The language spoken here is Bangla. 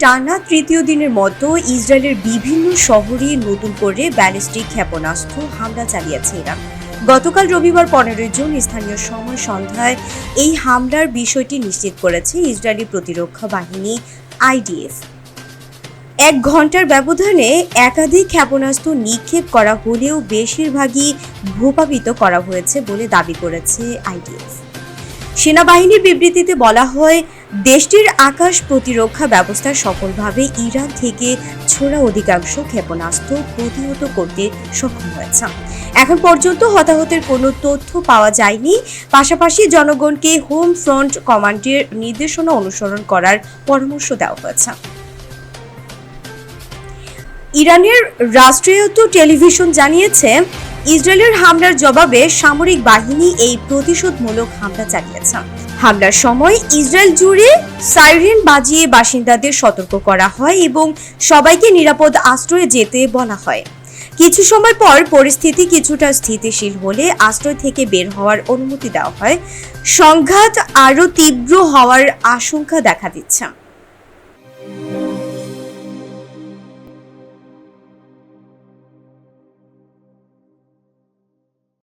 টানা তৃতীয় দিনের মতো ইসরায়েলের বিভিন্ন শহরে নতুন করে ব্যালিস্টিক ক্ষেপণাস্ত্র হামলা চালিয়েছে ইরান গতকাল রবিবার পনেরোই জুন স্থানীয় সময় সন্ধ্যায় এই হামলার বিষয়টি নিশ্চিত করেছে ইসরায়েলি প্রতিরক্ষা বাহিনী আইডিএফ। এক ঘণ্টার ব্যবধানে একাধিক ক্ষেপণাস্ত্র নিক্ষেপ করা হলেও বেশিরভাগই ভূপাবিত করা হয়েছে বলে দাবি করেছে আইডিএফ। সেনাবাহিনীর বিবৃতিতে বলা হয় দেশটির আকাশ প্রতিরক্ষা ব্যবস্থা সফলভাবে ইরান থেকে ছোড়া অধিকাংশ ক্ষেপণাস্ত্র প্রতিহত করতে সক্ষম হয়েছে। এখন পর্যন্ত হতাহতের কোনো তথ্য পাওয়া যায়নি। পাশাপাশি জনগণকে হোম ফ্রন্ট কমান্ডের নির্দেশনা অনুসরণ করার পরামর্শ দেওয়া হয়েছে। ইরানের রাষ্ট্রায়ত্ত টেলিভিশন জানিয়েছে ইসরায়েলের হামলার জবাবে সামরিক বাহিনী এই প্রতিশোধমূলক হামলা চালিয়েছে। হামলার সময় ইসরায়েল জুড়ে সাইরেন বাজিয়ে বাসিন্দাদের সতর্ক করা হয় এবং সবাইকে নিরাপদ আশ্রয়ে যেতে বলা হয়। কিছু সময় পর পরিস্থিতি কিছুটা স্থিতিশীল হলে আশ্রয় থেকে বের হওয়ার অনুমতি দেওয়া হয়। সংঘাত আরও তীব্র হওয়ার আশঙ্কা দেখা দিচ্ছে।